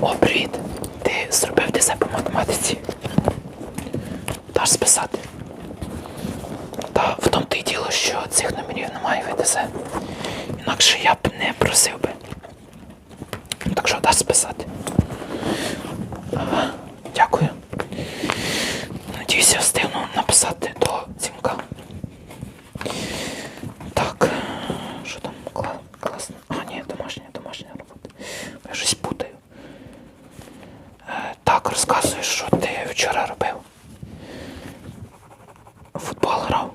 О, привіт! Ти зробив ДЗ по математиці? Даш списати? Та в тому то й діло, що цих номерів немає в ДЗ. Інакше я б не просив би. Так що даш списати? Ага, Так, розказуй, що ти вчора робив. Футбол грав.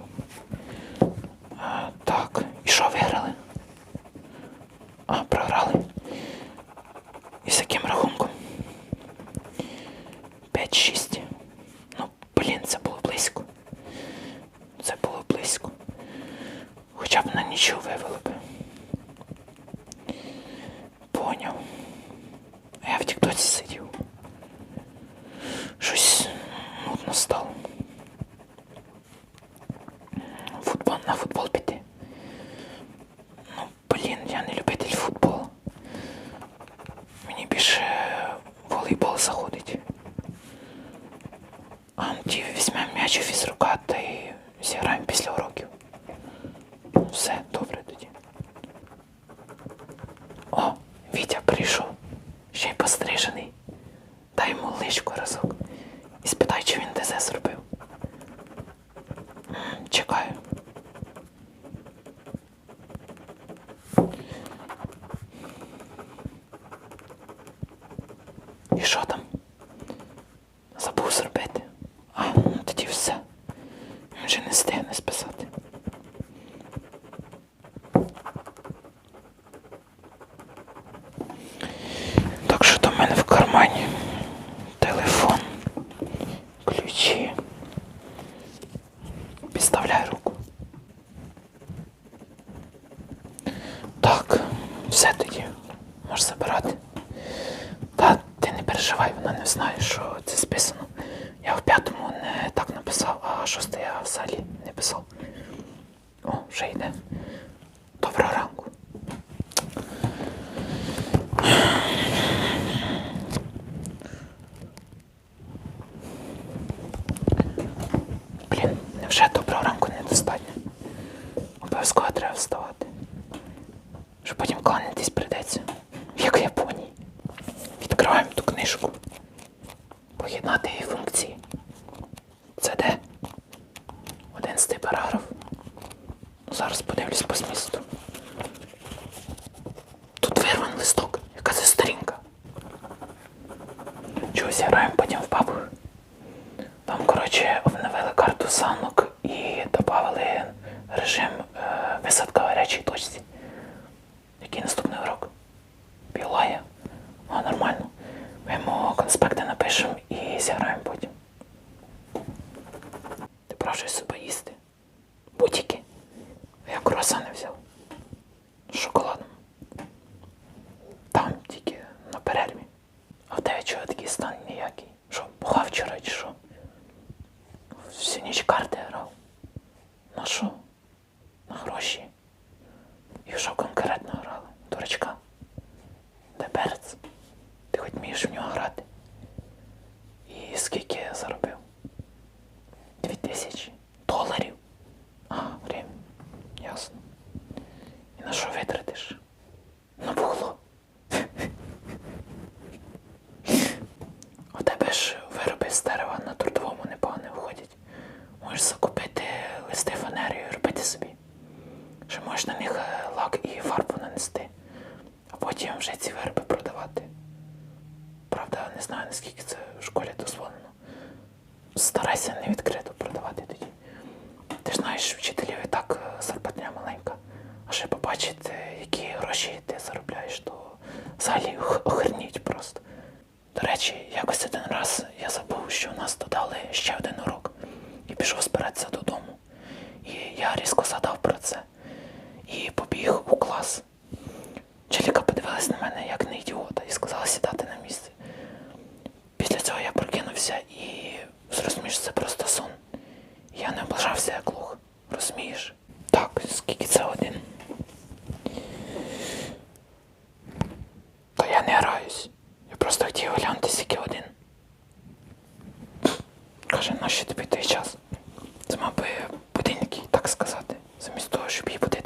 Е, так, і що виграли? А, програли. І з яким рахунком? 5-6. Ну, блін, це було близько. Це було близько. Хоча б на нічого вивели би. Поняв. А я в тіктоці сидів. Нудно стало. Футбол на футбол піти. Ну, блін, я не любитель футболу. Мені більше волейбол заходить. А ну, ті візьмемо м'яч у фізрука та й зіграємо після уроків. Все, добре тоді. О, Вітя прийшов. Ще й пострижений. Дай йому личку разок. І спитай, чи він ДЗ зробив. М, Чекаю. І що там? Забув зробити. А, ну тоді все. Вже не встигне списати. Так що до мене в кармані телефон, ключі. Підставляй руку. Так, все тоді. Можеш забирати. Та ти не переживай, вона не знає, що це списано. Я в п'ятому не так написав, а шостий я взагалі не писав. О, вже йде. Доброго ранку. Блін, невже доброго ранку Відкриваємо ту книжку. Поєднати її функції. Чого такий стан ніякий? Що, бухав вчора чи що? Всю ніч карти грав. На що? На гроші. І що конкретно грали? Дурачка. Де перець? Ти хоч вмієш в нього грати? І скільки я заробив? Дві тисячі доларів. А, время. Ясно. І на що витратиш? Ж вчителів і так е, зарплатня маленька. А ще побачити, які гроші ти заробляєш, то взагалі ох- охреніть просто. До речі, якось один раз я забув, що у нас додали ще один урок і пішов збиратися додому. І я різко згадав про це і побіг у клас. Челіка подивилась на мене як на ідіота і сказала сідати на місце. Після цього я прокинувся і зрозумів, що це просто каже, нащо тобі той час? Це мабуть будинки, так сказати, замість того, щоб її будинки.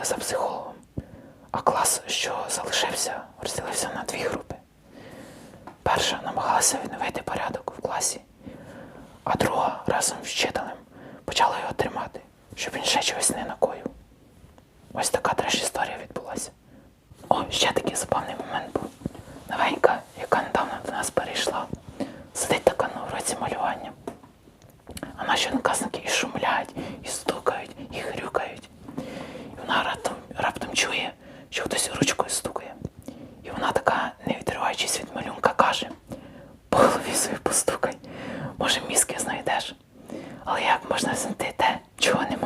працювали за психологом, а клас, що залишився, розділився на дві групи. Перша намагалася відновити порядок в класі, а друга разом з вчителем почала його тримати, щоб він ще чогось не накопив. Чого не